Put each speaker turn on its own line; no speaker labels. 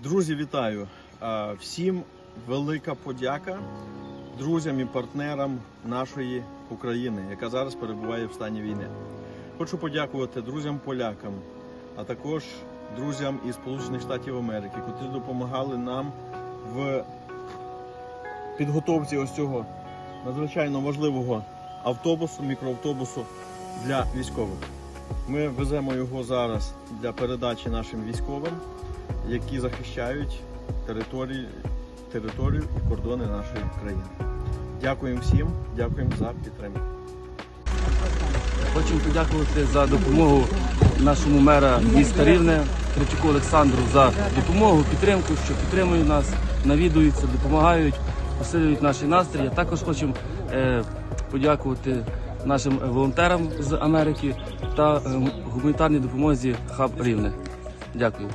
Друзі, вітаю! Всім велика подяка друзям і партнерам нашої України, яка зараз перебуває в стані війни. Хочу подякувати друзям полякам, а також друзям із Сполучених Штатів Америки, котрі допомагали нам в підготовці ось цього надзвичайно важливого автобусу, мікроавтобусу для військових. Ми веземо його зараз для передачі нашим військовим, які захищають території, територію і кордони нашої країни. Дякуємо всім, дякуємо за підтримку.
Хочемо подякувати за допомогу нашому мера міста Рівне Третюку Олександру за допомогу, підтримку, що підтримують нас, навідуються, допомагають, посилюють наш настрій. Також хочемо е, подякувати нашим волонтерам з Америки та е, гуманітарній допомозі Хаб Рівне. Дякую.